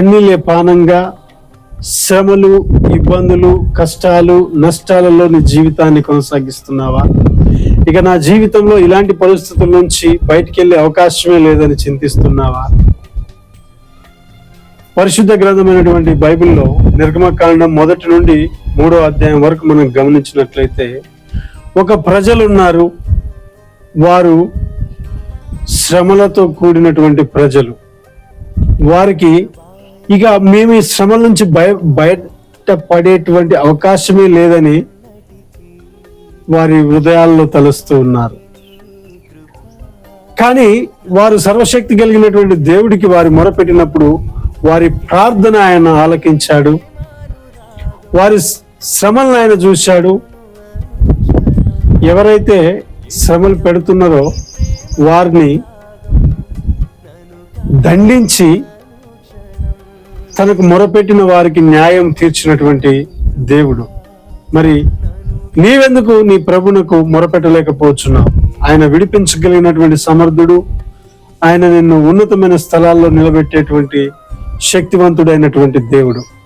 కన్నీలే పానంగా శ్రమలు ఇబ్బందులు కష్టాలు నష్టాలలో నీ జీవితాన్ని కొనసాగిస్తున్నావా? ఇక నా జీవితంలో ఇలాంటి పరిస్థితుల నుంచి బయటికి వెళ్ళే అవకాశమే లేదని చింతిస్తున్నావా? పరిశుద్ధ గ్రంథమైనటువంటి బైబిల్లో నిర్గమకాండం మొదటి నుండి మూడో అధ్యాయం వరకు మనం గమనించినట్లయితే ఒక ప్రజలు ఉన్నారు వారు శ్రమలతో కూడినటువంటి ప్రజలు. వారికి ఇక మేము ఈ శ్రమల నుంచి బయ బయట పడేటువంటి అవకాశమే లేదని వారి హృదయాల్లో తలుస్తూ ఉన్నారు. కానీ వారు సర్వశక్తి కలిగినటువంటి దేవుడికి వారి మొరపెట్టినప్పుడు వారి ప్రార్థన ఆయన ఆలకించాడు. వారి శ్రమలను ఆయన చూశాడు. ఎవరైతే శ్రమలు పెడుతున్నారో వారిని దండించి తనకు మొరపెట్టిన వారికి న్యాయం తీర్చినటువంటి దేవుడు. మరి నీవెందుకు నీ ప్రభునకు మొరపెట్టలేకపోతున్నావు? ఆయన విడిపించగలిగినటువంటి సమర్థుడు ఆయన నిన్ను ఉన్నతమైన స్థలాల్లో నిలబెట్టేటువంటి శక్తివంతుడైనటువంటి దేవుడు.